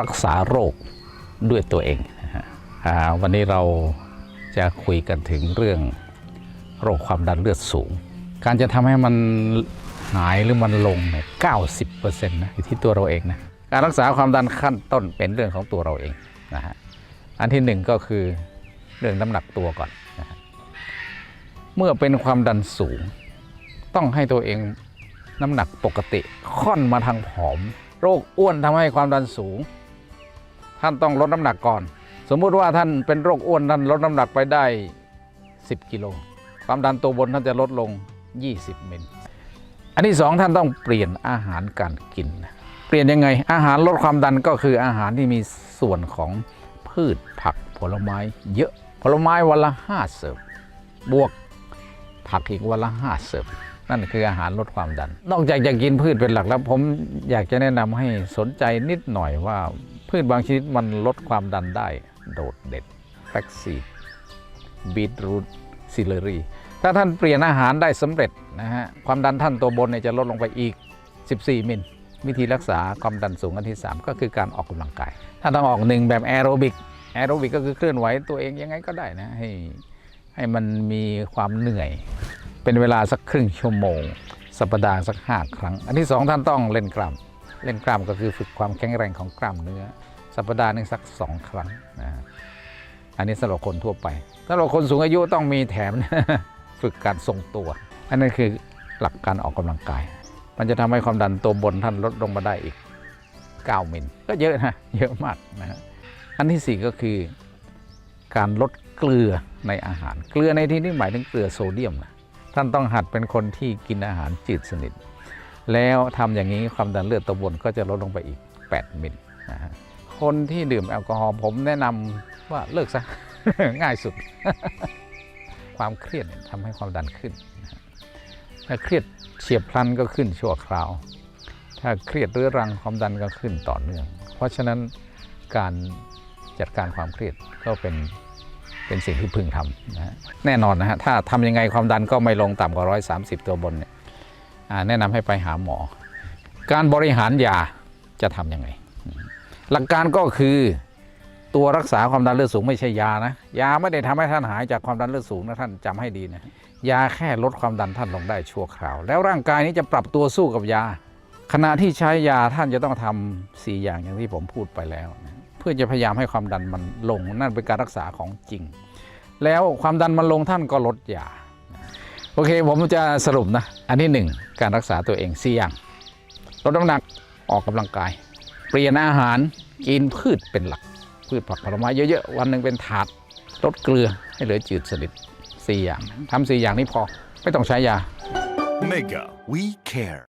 รักษาโรคด้วยตัวเองนะฮะวันนี้เราจะคุยกันถึงเรื่องโรคความดันเลือดสูง การจะทำให้มันหายหรือมันลงเนี่ยเก้าสิบเปอร์เซ็นต์นะอยู่ที่ตัวเราเองนะการรักษาความดันขั้นต้นเป็นเรื่องของตัวเราเองนะฮะอันที่หนึ่งก็คือเรื่องน้ำหนักตัวก่อนนะฮะเมื่อเป็นความดันสูง ต้องให้ตัวเองน้ำหนักปกติค่อนมาทางผอม โรคอ้วนทำให้ความดันสูง ท่านต้องลดน้ำหนักก่อน สมมุติว่าท่านเป็นโรคอ้วนท่านลดน้ำหนักไปได้ 10 กิโล ความดันตัวบนท่านจะลดลง 20 มิล อันที่สองท่านต้องเปลี่ยนอาหารการกิน เปลี่ยนยังไง อาหารลดความดันก็คืออาหารที่มีส่วนของพืชผักผลไม้เยอะ ผลไม้วันละห้าเสิร์ฟบวกผักอีกวันละห้าเสิร์ฟนั่นคืออาหารลดความดัน นอกจากจะกินพืชเป็นหลักแล้วผมอยากจะแนะนำให้สนใจนิดหน่อยว่า พืชบางชนิดมันลดความดันได้ โดดเด่นแฟกซีบีทรูทซิลเลอรี่ถ้าท่านเปลี่ยนอาหารได้สำเร็จนะฮะความดันท่านตัวบนเนี่ยจะลดลงไปอีก 14 มิลวิธีรักษาความดันสูงอันที่ 3 ก็คือการออกกำลังกายท่านต้องออกหนึ่งแบบแอโรบิก แอโรบิกก็คือเคลื่อนไหวตัวเองยังไงก็ได้นะให้ให้มันมีความเหนื่อย เป็นเวลาสักครึ่งชั่วโมง สัปดาห์สักห้าครั้ง อันที่สองท่านต้องเล่นกล้าม เล่นกล้ามก็คือฝึกความแข็งแรงของกล้ามเนื้อ สัปดาห์หนึงสักสองครั้งนะอันนี้สำหรับคนทั่วไปสำหรับคนสูงอายุต้องมีแถมฝึกการทรงตัว อันนั้นคือหลักการออกกำลังกาย มันจะทำให้ความดันตัวบนท่านลดลงมาได้อีก 9 มิลก็เยอะนะเยอะมากนะฮะอันที่สี่ก็คือการลดเกลือในอาหาร เกลือในที่นี้หมายถึงเกลือโซเดียมนะท่านต้องหัดเป็นคนที่กินอาหารจืดสนิท แล้วทำอย่างนี้ความดันเลือดตัวบนก็จะลดลงไปอีก 8 มิลนะฮะคนที่ดื่มแอลกอฮอล์ผมแนะนำว่าเลิกซะ ง่ายสุด ความเครียดทำให้ความดันขึ้น ถ้าเครียดเฉียบพลันก็ขึ้นชั่วคราว ถ้าเครียดเรื้อรังความดันก็ขึ้นต่อเนื่อง เพราะฉะนั้นการจัดการความเครียดก็เป็นเป็นสิ่งที่พึงทำนะแน่นอนนะฮะถ้าทำยังไงความดันก็ไม่ลงต่ำกว่า 130 ตัวบนเนี่ย แนะนำให้ไปหาหมอ การบริหารยาจะทำยังไง หลักการก็คือตัวรักษาความดันเลือดสูงไม่ใช่ยานะ ยาไม่ได้ทำให้ท่านหายจากความดันเลือดสูงนะท่านจำให้ดีนะ ยาแค่ลดความดันท่านลงได้ชั่วคราว แล้วร่างกายนี้จะปรับตัวสู้กับยา ขณะที่ใช้ยาท่านจะต้องทำสี่อย่างอย่างที่ผมพูดไปแล้วนะเพื่อจะพยายามให้ความดันมันลงนั่นเป็นการรักษาของจริง แล้วความดันมันลงท่านก็ลดยา โอเคผมจะสรุปนะ อันที่หนึ่งการรักษาตัวเองสี่อย่างลดน้ำหนักออกกำลังกาย เปลี่ยนอาหารกินพืชเป็นหลัก พืชผักผลไม้เยอะๆ วันหนึ่งเป็นถาดลดเกลือให้เหลือจืดสนิทสี่อย่างทำสี่อย่างนี้พอไม่ต้องใช้ยา Mega, we care.